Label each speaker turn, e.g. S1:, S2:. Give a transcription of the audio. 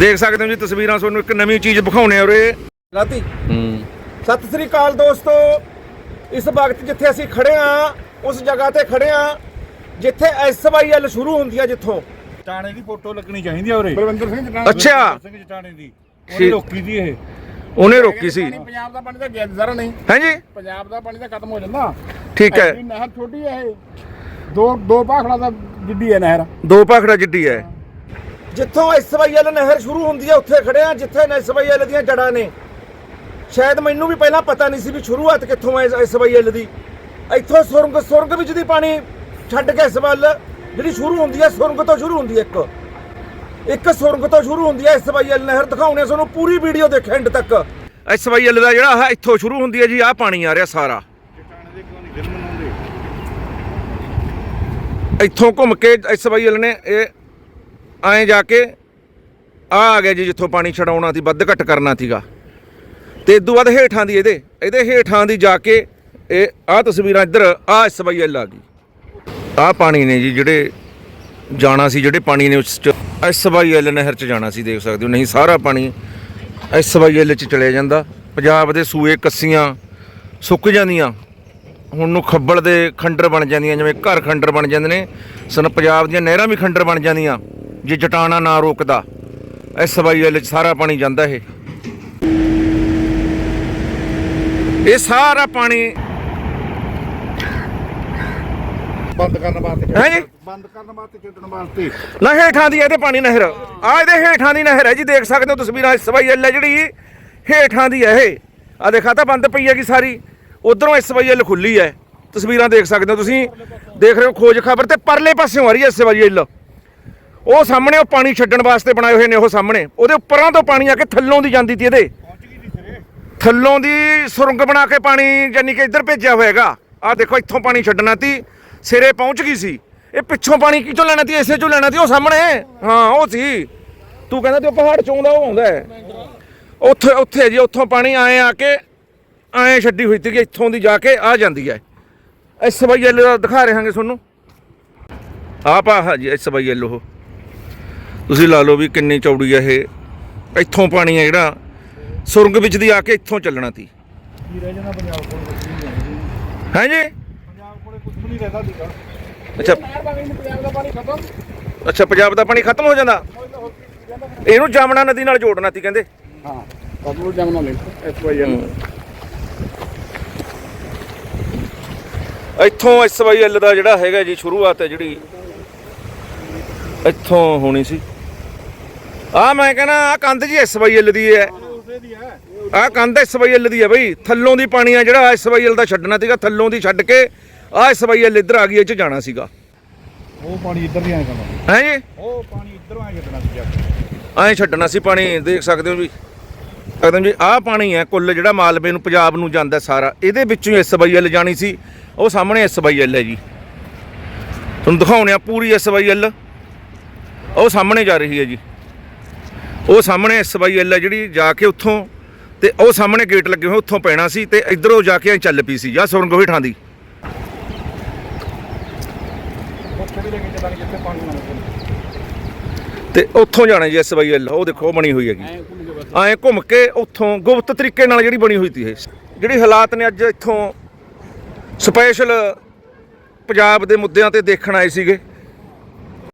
S1: ਦੇਖ ਸਕਦੇ ਹੋ ਜੀ ਤਸਵੀਰਾਂ ਤੁਹਾਨੂੰ ਇੱਕ ਨਵੀਂ ਚੀਜ਼ ਦਿਖਾਉਣੇ ਆ ਉਰੇ।
S2: ਲਾਤੀ।
S1: ਹੂੰ।
S2: ਸਤਿ ਸ੍ਰੀ ਅਕਾਲ ਦੋਸਤੋ। ਇਸ ਵਕਤ ਜਿੱਥੇ ਅਸੀਂ ਖੜੇ ਆ ਉਸ ਜਗ੍ਹਾ ਤੇ ਖੜੇ ਆ ਜਿੱਥੇ ਐਸਵਾਈਐਲ ਸ਼ੁਰੂ ਹੁੰਦੀ ਆ ਜਿੱਥੋਂ।
S3: ਜਟਾਣੇ ਦੀ ਫੋਟੋ ਲੱਗਣੀ ਚਾਹੀਦੀ ਆ ਉਰੇ।
S2: ਬਲਵਿੰਦਰ ਸਿੰਘ ਜਟਾਣਾ
S1: ਅੱਛਾ।
S3: ਸਿੰਘ ਜਟਾਣੇ ਦੀ। ਉਹਨੇ ਰੋਕੀ ਦੀ ਇਹ।
S1: ਉਹਨੇ ਰੋਕੀ ਸੀ।
S2: ਪੰਜਾਬ ਦਾ ਪਾਣੀ ਤਾਂ ਗਿਆ ਜ਼ਰਾ ਨਹੀਂ।
S1: ਹੈ ਜੀ
S2: ਪੰਜਾਬ ਦਾ ਪਾਣੀ ਤਾਂ ਖਤਮ ਹੋ ਜਾਂਦਾ।
S1: ਠੀਕ ਹੈ।
S2: ਨਹਿਰ ਛੋਟੀ ਹੈ ਇਹ। ਦੋ ਦੋ ਭਾਖੜਾ ਦਾ ਜਿੱਡੀ ਹੈ ਨਹਿਰ।
S1: ਦੋ ਪਾਖੜਾ ਜਿੱਡੀ ਹੈ।
S2: ਜਿੱਥੋਂ ਐਸਵਾਈਐਲ ਨਹਿਰ ਸ਼ੁਰੂ ਹੁੰਦੀ ਹੈ, ਉੱਥੇ ਖੜੇ ਆ ਜਿੱਥੇ ਐਸਵਾਈਐਲ ਦੀਆਂ ਜੜਾਂ ਨੇ। ਸ਼ਾਇਦ ਮੈਨੂੰ ਵੀ ਪਹਿਲਾਂ ਪਤਾ ਨਹੀਂ ਸੀ ਵੀ ਸ਼ੁਰੂਆਤ ਕਿੱਥੋਂ ਹੈ ਐਸਵਾਈਐਲ ਦੀ। ਇੱਥੋਂ ਸੁਰੰਗ ਸੁਰੰਗ ਵਿੱਚ ਦੀ ਪਾਣੀ ਛੱਡ ਕੇ ਇਸ ਵੱਲ, ਜਿਹੜੀ ਸ਼ੁਰੂ ਹੁੰਦੀ ਹੈ, ਸੁਰੰਗ ਤੋਂ ਸ਼ੁਰੂ ਹੁੰਦੀ ਹੈ ਇੱਕ। ਇੱਕ ਸੁਰੰਗ ਤੋਂ ਸ਼ੁਰੂ ਹੁੰਦੀ ਹੈ ਐਸਵਾਈਐਲ ਨਹਿਰ ਦਿਖਾਉਣੇ ਤੁਹਾਨੂੰ ਪੂਰੀ ਵੀਡੀਓ ਦੇਖੇ ਐਂਡ ਤੱਕ।
S1: ਐਸਵਾਈਐਲ ਦਾ ਜਿਹੜਾ ਆਹ ਇੱਥੋਂ ਸ਼ੁਰੂ ਹੁੰਦੀ ਹੈ ਜੀ, ਆਹ ਪਾਣੀ ਆ ਰਿਹਾ ਸਾਰਾ। ਇੱਥੋਂ ਘੁੰਮ ਕੇ ਐਸਵਾਈਐਲ ਨੇ ਇਹ ਐਂ ਜਾ ਕੇ ਆ ਆ ਗਿਆ ਜੀ ਜਿੱਥੋਂ ਪਾਣੀ ਛਡਾਉਣਾ ਸੀ, ਵੱਧ ਘੱਟ ਕਰਨਾ ਸੀਗਾ। ਤੇ ਇਦੋਂ ਬਾਅਦ ਹੇਠਾਂ ਦੀ ਇਹਦੇ ਇਹਦੇ ਹੇਠਾਂ ਦੀ ਜਾ ਕੇ ਇਹ ਆਹ ਤਸਵੀਰਾਂ ਇੱਧਰ, ਆ ਐਸਵਾਈਐਲ ਆ ਗਈ। ਆਹ ਪਾਣੀ ਨੇ ਜੀ ਜਿਹੜੇ ਜਾਣਾ ਸੀ, ਜਿਹੜੇ ਪਾਣੀ ਨੇ ਉਸ ਚ ਐਸਵਾਈਐਲ ਨਹਿਰ ਚ ਜਾਣਾ ਸੀ, ਦੇਖ ਸਕਦੇ ਹੋ। ਨਹੀਂ, ਸਾਰਾ ਪਾਣੀ ਐਸਵਾਈਐਲ ਚ ਚਲਿਆ ਜਾਂਦਾ। ਪੰਜਾਬ ਦੇ ਸੂਏ ਕੱਸੀਆਂ ਸੁੱਕ ਜਾਂਦੀਆਂ। ਹੁਣ ਨੂੰ ਖੱਬਲ ਦੇ ਖੰਡਰ ਬਣ ਜਾਂਦੀਆਂ, ਜਿਵੇਂ ਘਰ ਖੰਡਰ ਬਣ ਜਾਂਦੇ ਨੇ। ਸਨ, ਪੰਜਾਬ ਦੀਆਂ ਨਹਿਰਾਂ ਵੀ ਖੰਡਰ ਬਣ ਜਾਂਦੀਆਂ। ਜੇ ਜਟਾਣਾ ਨਾ ਰੋਕਦਾ ਐਸਵਾਈਐਲ ਚ ਸਾਰਾ ਪਾਣੀ ਜਾਂਦਾ ਇਹ। ਇਹ ਸਾਰਾ ਪਾਣੀ
S3: ਬੰਦ ਕਰਨ ਵਾਸਤੇ
S1: ਹੈ ਜੀ?
S3: ਬੰਦ ਕਰਨ ਵਾਸਤੇ ਛੱਡਣ ਵਾਸਤੇ।
S1: ਨਾ ਹੇਠਾਂ ਦੀ ਇਹਦੇ ਪਾਣੀ ਨਹਿਰ। ਆ ਇਹਦੇ ਹੇਠਾਂ ਦੀ ਨਹਿਰ ਹੈ ਜੀ ਦੇਖ ਸਕਦੇ ਹੋ ਤਸਵੀਰਾਂ ਐਸਵਾਈਐਲ ਹੈ ਜਿਹੜੀ ਹੇਠਾਂ ਦੀ ਹੈ ਇਹ। ਆ ਦੇਖਾ ਤਾਂ ਬੰਦ ਪਈ ਹੈਗੀ ਸਾਰੀ। ਉਧਰੋਂ ਐਸਵਾਈਐਲ ਖੁੱਲੀ ਹੈ। ਤਸਵੀਰਾਂ ਦੇਖ ਸਕਦੇ ਹੋ ਤੁਸੀਂ। ਦੇਖ ਰਹੇ ਹੋ ਖੋਜ ਖਬਰ ਤੇ ਪਰਲੇ ਪਾਸਿਓਂ ਆ ਰਹੀ ਹੈ ਐਸਵਾਈਐਲ ਉਹ ਸਾਹਮਣੇ ਉਹ ਪਾਣੀ ਛੱਡਣ ਵਾਸਤੇ ਬਣਾਏ ਹੋਏ ਨੇ ਉਹ ਸਾਹਮਣੇ। ਉਹਦੇ ਉੱਪਰਾਂ ਤੋਂ ਪਾਣੀ ਆ ਕੇ ਥੱਲੋਂ ਦੀ ਜਾਂਦੀ ਤੀ ਇਹਦੇ। ਥੱਲੋਂ ਦੀ ਸੁਰੰਗ ਬਣਾ ਕੇ ਪਾਣੀ ਜਾਨੀ ਕਿ ਇੱਧਰ ਭੇਜਿਆ ਹੋਏਗਾ ਆ ਦੇਖੋ, ਇੱਥੋਂ ਪਾਣੀ ਛੱਡਣਾ ਤੀ। ਸਿਰੇ ਪਹੁੰਚ ਗਈ ਸੀ। ਇਹ ਪਿੱਛੋਂ ਪਾਣੀ ਕਿੱਥੋਂ ਲੈਣਾ ਤੀ? ਇਸੇ ਚੋਂ ਲੈਣਾ ਤੀ? ਉਹ ਸਾਹਮਣੇ। ਹਾਂ, ਉਹ ਸੀ। ਤੂੰ ਕਹਿੰਦਾ ਤੇ ਉਹ ਪਹਾੜ ਚੋਂ ਦਾ ਉਹ ਆਉਂਦਾ ਉੱਥੇ ਉੱਥੇ ਜੀ, ਉੱਥੋਂ ਪਾਣੀ ਆਏ ਆ ਕੇ, ਆਏ ਛੱਡੀ ਹੋਈ ਤੀ ਇੱਥੋਂ ਦੀ ਜਾ ਕੇ ਆ ਜਾਂਦੀ ਹੈ। ਇਸ ਵਾਈ ਐਲ ਦਿਖਾ ਰਹੇ ਹਾਂਗੇ ਤੁਹਾਨੂੰ। ਆਪ ਆ ਜੀ, ਐਸ ਵਾਈ ਐਲ ਉਹ। ਤੁਸੀਂ ਲਾ ਲਓ ਵੀ ਕਿੰਨੀ ਚੌੜੀ ਹੈ ਇਹ। ਇੱਥੋਂ ਪਾਣੀ ਹੈ ਜਿਹੜਾ ਸੁਰੰਗ ਵਿੱਚ ਦੀ ਆ ਕੇ ਇੱਥੋਂ ਚੱਲਣਾ ਤੀ
S3: ਕੀ ਰਹਿ ਪੰਜਾਬ ਕੋਲ
S1: ਹੈ ਜੀ?
S3: ਪੰਜਾਬ ਕੋਲੇ ਕੁਝ ਵੀ ਨਹੀਂ ਰਹਿੰਦਾ ਸੀਗਾ
S1: ਅੱਛਾ।
S2: ਪੰਜਾਬ ਦਾ ਪਾਣੀ ਖਤਮ
S1: ਅੱਛਾ ਪੰਜਾਬ ਦਾ ਪਾਣੀ ਖਤਮ ਹੋ ਜਾਂਦਾ? ਇਹਨੂੰ ਜਾਮਣਾ ਨਦੀ ਨਾਲ ਜੋੜਨਾ ਤੀ ਕਹਿੰਦੇ।
S2: ਹਾਂ ਕਬੂਲ ਜਮਨਾ ਲੈ ਐਸਵਾਈਐਲ
S1: ਇੱਥੋਂ ਐਸਵਾਈਐਲ ਦਾ ਜਿਹੜਾ ਹੈਗਾ ਜੀ ਸ਼ੁਰੂਆਤ ਹੈ ਜਿਹੜੀ। ਇੱਥੋਂ ਹੋਣੀ ਸੀ। ਆ ਮੈਂ ਕਹਿੰਦਾ ਆ ਕੰਧ ਜੀ ਐਸਵਾਈਐਲ ਦੀ ਹੈ
S3: ਉਸੇ ਦੀ ਹੈ।
S1: ਆ ਕੰਧ ਐਸਵਾਈਐਲ ਦੀ ਹੈ ਬਈ। ਥੱਲੋਂ ਦੀ ਪਾਣੀ ਆ ਜਿਹੜਾ ਐਸਵਾਈਐਲ ਦਾ ਛੱਡਣਾ ਸੀਗਾ ਥੱਲੋਂ ਦੀ ਛੱਡ ਕੇ ਆ ਐਸਵਾਈਐਲ ਇੱਧਰ ਆ ਗਈ ਇਹ ਚ ਜਾਣਾ ਸੀਗਾ।
S3: ਉਹ ਪਾਣੀ ਇੱਧਰ ਦੀ ਆਇਆ ਕਰਨਾ
S1: ਹੈ ਜੀ?
S3: ਉਹ ਪਾਣੀ ਇੱਧਰੋਂ ਆਇਆ ਛੱਡਣਾ ਸੀ
S1: ਐਂ ਛੱਡਣਾ ਸੀ ਪਾਣੀ ਦੇਖ ਸਕਦੇ ਹੋ ਸਕਦੇ ਹੋ ਜੀ ਆਹ ਪਾਣੀ ਹੈ ਕੁੱਲ ਜਿਹੜਾ ਮਾਲਵੇ ਨੂੰ ਪੰਜਾਬ ਨੂੰ ਜਾਂਦਾ ਸਾਰਾ। ਇਹਦੇ ਵਿੱਚੋਂ ਐਸਵਾਈਐਲ ਜਾਣੀ ਸੀ। ਉਹ ਸਾਹਮਣੇ ਐਸਵਾਈਐਲ ਹੈ ਜੀ। ਤੁਹਾਨੂੰ ਦਿਖਾਉਣੇ ਆ ਪੂਰੀ ਐਸਵਾਈਐਲ ਉਹ ਸਾਹਮਣੇ ਜਾ ਰਹੀ ਹੈ ਜੀ। ਉਹ ਸਾਹਮਣੇ ਐਸਵਾਈਐਲ ਹੈ ਜਿਹੜੀ ਜਾ ਕੇ ਉੱਥੋਂ ਤੇ ਉਹ ਸਾਹਮਣੇ ਗੇਟ ਲੱਗੇ ਹੋਏ ਉੱਥੋਂ ਪੈਣਾ ਸੀ ਤੇ ਇਧਰੋਂ ਜਾ ਕੇ ਚੱਲ ਪਈ ਸੀ ਜਾਂ ਸੁਰੰਗ ਹੇਠਾਂ ਦੀ। ਤੇ ਉੱਥੋਂ ਜਾਣਾ ਜੀ ਐਸਵਾਈਐਲ ਉਹ ਦੇਖੋ ਬਣੀ ਹੋਈ ਹੈਗੀ। ਐਂ ਘੁੰਮ ਕੇ ਉੱਥੋਂ ਗੁਪਤ ਤਰੀਕੇ ਨਾਲ ਜਿਹੜੀ ਬਣੀ ਹੋਈ ਸੀ ਇਹ। ਜਿਹੜੀ ਹਾਲਾਤ ਨੇ ਅੱਜ ਇੱਥੋਂ ਸਪੈਸ਼ਲ ਪੰਜਾਬ ਦੇ ਮੁੱਦਿਆਂ ਤੇ ਦੇਖਣ ਆਏ ਸੀਗੇ।